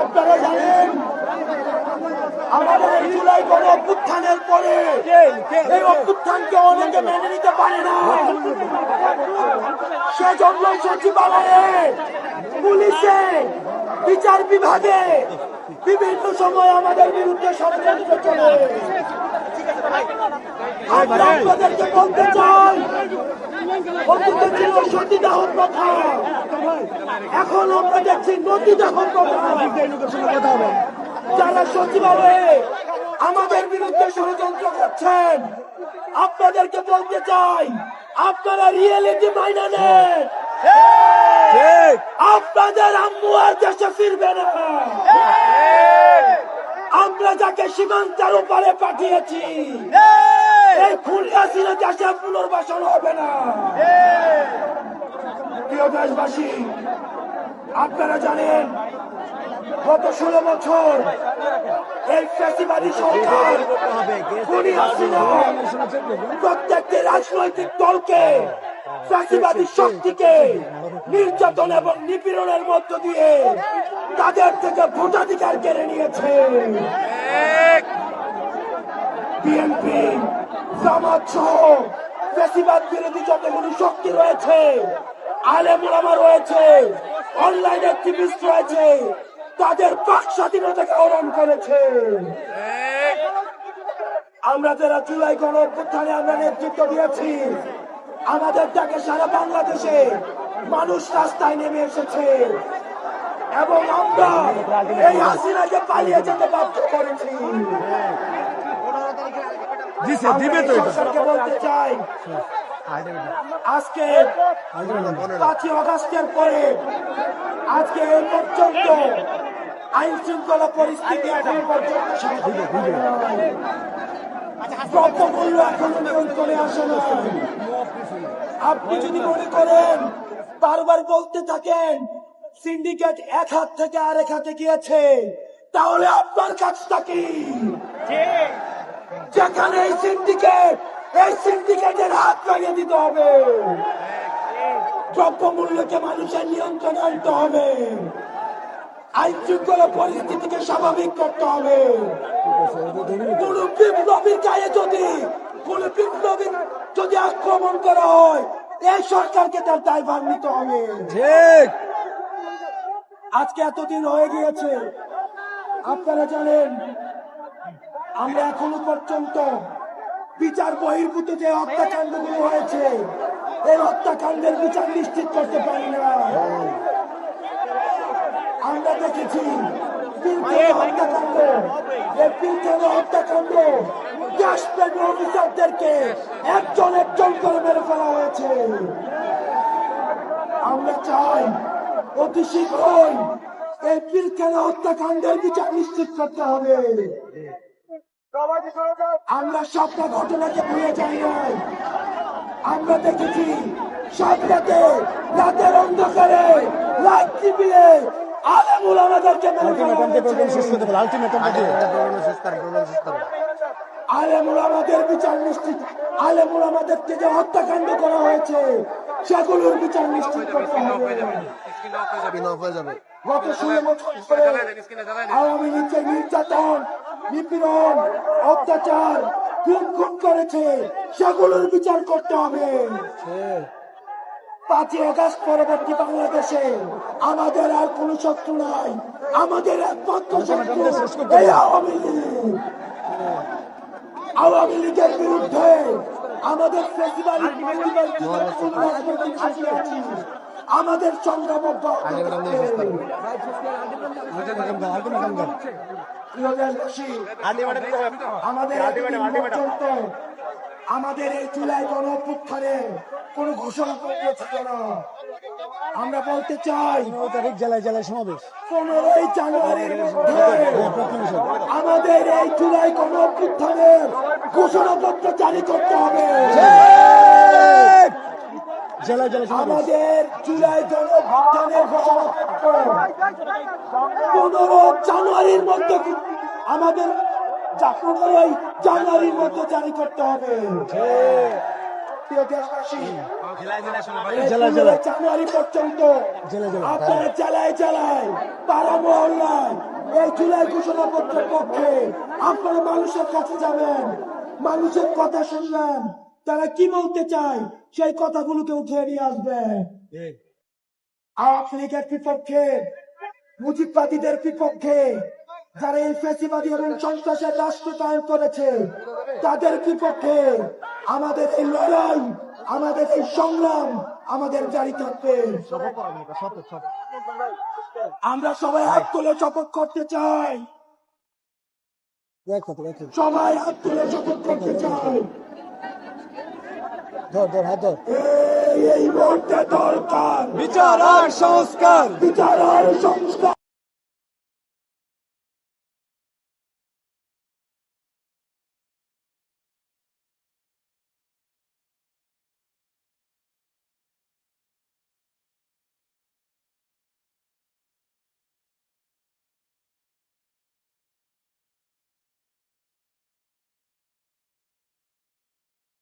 আপনারা জানেন, আমাদের এই জুলাই গণ অভ্যুত্থানের পরে এই অভ্যুত্থানকে অনেকে মেনে নিতে পারে না। সেজন্য সচিবালয়ে, পুলিশে, বিচার বিভাগে বিভিন্ন সময় আমাদের বিরুদ্ধে ষড়যন্ত্র চলে। আমরা আপনাদেরকে বলতে চাই অতীতে ছিল সতীদাহ প্রথা। এখন আমরা দেখছি নদীদাহ প্রথা যারা সচিবালয়ে আমাদের বিরুদ্ধে ষড়যন্ত্র করছেন, আপনাদেরকে বলতে চাই, আপনারা রিয়েলিটি মাইনা নেন। আপনাদের আম্মু আর দেশে ফিরবে না। আমরা যাকে সীমান্তের উপরে পাঠিয়েছি, এই খুলনা ছিল দেশে পুনর্বাসন হবে না। দেশবাসী, আপনারা জানেন গত ষোলো বছর এই ফ্যাসিবাদী সরকার প্রত্যেকটি রাজনৈতিক দলকে ফ্যাসিবাদী শক্তিকে নির্যাতন এবং নিপীড়নের মধ্য দিয়ে তাদের থেকে ভোটাধিকার কেড়ে নিয়েছে। বিএনপি, জামাত সহ ফেসিবাদ বিরোধী যতগুলি শক্তি রয়েছে আলেমুলামা রয়েছে। অনলাইন অ্যাক্টিভিস্ট রয়েছে। তাদের বাক স্বাধীনতাকে হরণ করেছে। আমরা যারা জুলাই গণ অভ্যুত্থানে আমরা নেতৃত্ব দিয়েছি আমাদের ডাকে সারা বাংলাদেশে মানুষ রাস্তায় নেমে এসেছে। এবং আমরা এই হাসিনাকে পালিয়ে যেতে বাধ্য করেছি। দিবে তো সরকারকে বলতে চাই আজকে পাঁচই অগাস্টের পরে আজকে এই পর্যন্ত আইন শৃঙ্খলা পরিস্থিতি এখন পর্যন্ত স্বাভাবিক নাই। দ্রব্যমূল্য এখনও নিয়ন্ত্রণে আসে না আপনি যদি মনে করেন বারবার বলতে থাকেন সিন্ডিকেট এক হাত থেকে আরেক হাতে গিয়েছে তাহলে আপনার কাজটা কি? যেখানে এই সিন্ডিকেট এই সিন্ডিকেটের হাত ভেঙে দিতে হবে। দ্রব্যমূল্যকে মানুষের নিয়ন্ত্রণে আনতে হবে। আইন শৃঙ্খলা পরিস্থিতিকে স্বাভাবিক করতে হবে। কোন বিপ্লবীর গায়ে যদি কোন বিপ্লবীর যদি আক্রমণ করা হয় এই সরকারকে তার দায়ভার নিতে হবে। ঠিক। আজকে এতদিন হয়ে গিয়েছে। আপনারা জানেন আমরা এখনও পর্যন্ত বিচার বহির্ভূত যে হত্যাকাণ্ডগুলো হয়েছে, এই হত্যাকাণ্ডের বিচার নিশ্চিত করতে পারি না। আমরা দেখেছি হত্যাকাণ্ড। করে হয়েছে। আমরা চাই হত্যাকাণ্ডের বিচার নিশ্চিত করতে হবে। আমরা সবটা ঘটনাকে ভুলে যাই নাই। আমরা দেখেছি সব রাতে রাতের অন্ধকারে লাইট বিচার নিশ্চিত। যে হত্যাকাণ্ড করা হয়েছে সেগুলোর বিচার নিশ্চিত করতে হবে। গত ষোলো বছর আওয়ামী লীগের নির্যাতন নিপীড়ন অত্যাচার খুন খুন করেছে। সেগুলোর বিচার করতে হবে। পাঁচই আগস্ট পরবর্তী বাংলাদেশে আমাদের আর কোন শত্রু নাই। আমাদের একমাত্র শত্রু আওয়ামী লীগ। আওয়ামী লীগের বিরুদ্ধে আমাদের রাজনৈতিক আমাদের সংগ্রাম আমাদের আমাদের এই জুলাই গণ অভ্যুত্থানে কোন ঘোষণা করেছিল না। আমরা বলতে চাই তারিখ জেলায় জেলায় সমাবেশ। পনেরোই জানুয়ারির মধ্যে আমাদের এই জুলাই গণ অভ্যুত্থানের ঘোষণাপত্র জারি করতে হবে। আমাদের জুলাই পনেরো জানুয়ারির মধ্যে আমাদের পনেরোই জানুয়ারির মধ্যে জারি করতে হবে। জানুয়ারি পর্যন্ত। আপনারা জেলায় জেলায় পাড়া মহল্লায় এই জুলাই ঘোষণাপত্রের পক্ষে আপনারা মানুষের কাছে যাবেন মানুষের কথা শুনবেন। তারা কি বলতে চায়? সেই কথাগুলোকে উঠিয়ে নিয়ে আসবেন আওয়ামী লীগের বিপক্ষে মুজিববাদীদের বিপক্ষে যারা এই ফেসিবাদী এবং সন্ত্রাসের রাষ্ট্র কায়েম করেছে তাদের বিপক্ষে আমাদের এই লড়াই আমাদের এই সংগ্রাম আমাদের জারি থাকবে। আমরা সবাই হাত তুলে শপথ করতে চাই। সবাই হাত তুলে শপথ করতে চাই। ধর ধর হাত ধর। এই এই মুহূর্তে দরকার। বিচার আর সংস্কার। বিচার আর সংস্কার।